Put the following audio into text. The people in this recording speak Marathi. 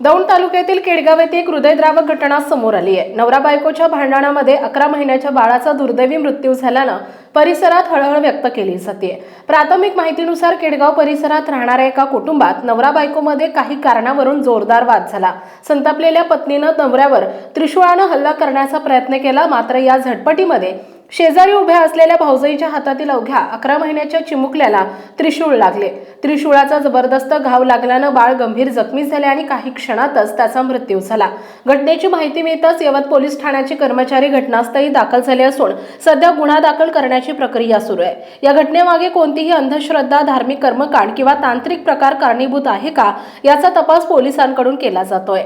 दौंड तालुक्यातील केडगाव येथे एक हृदयद्रावक घटना समोर आली आहे. नवरा बायकोच्या भांडणामध्ये अकरा महिन्याच्या बाळाचा दुर्दैवी मृत्यू झाल्यानं परिसरात हळहळ व्यक्त केली जाते. प्राथमिक माहितीनुसार केडगाव परिसरात राहणाऱ्या एका कुटुंबात नवरा बायकोमध्ये काही कारणावरून जोरदार वाद झाला. संतापलेल्या पत्नीनं नवऱ्यावर त्रिशूळानं हल्ला करण्याचा प्रयत्न केला मात्र या झटपटीमध्ये शेजारी उभ्या असलेल्या भाऊजाईच्या हातातील अवघ्या अकरा महिन्याच्या चिमुकल्याला त्रिशूळ लागले. त्रिशूळाचा जबरदस्त घाव लागल्यानं बाळ गंभीर जखमी झाले आणि काही क्षणातच त्याचा मृत्यू झाला. घटनेची माहिती मिळताच यवत पोलीस ठाण्याचे कर्मचारी घटनास्थळी दाखल झाले असून सध्या गुन्हा दाखल करण्याची प्रक्रिया सुरू आहे. या घटनेमागे कोणतीही अंधश्रद्धा धार्मिक कर्मकांड किंवा तांत्रिक प्रकार कारणीभूत आहे का याचा तपास पोलिसांकडून केला जातोय.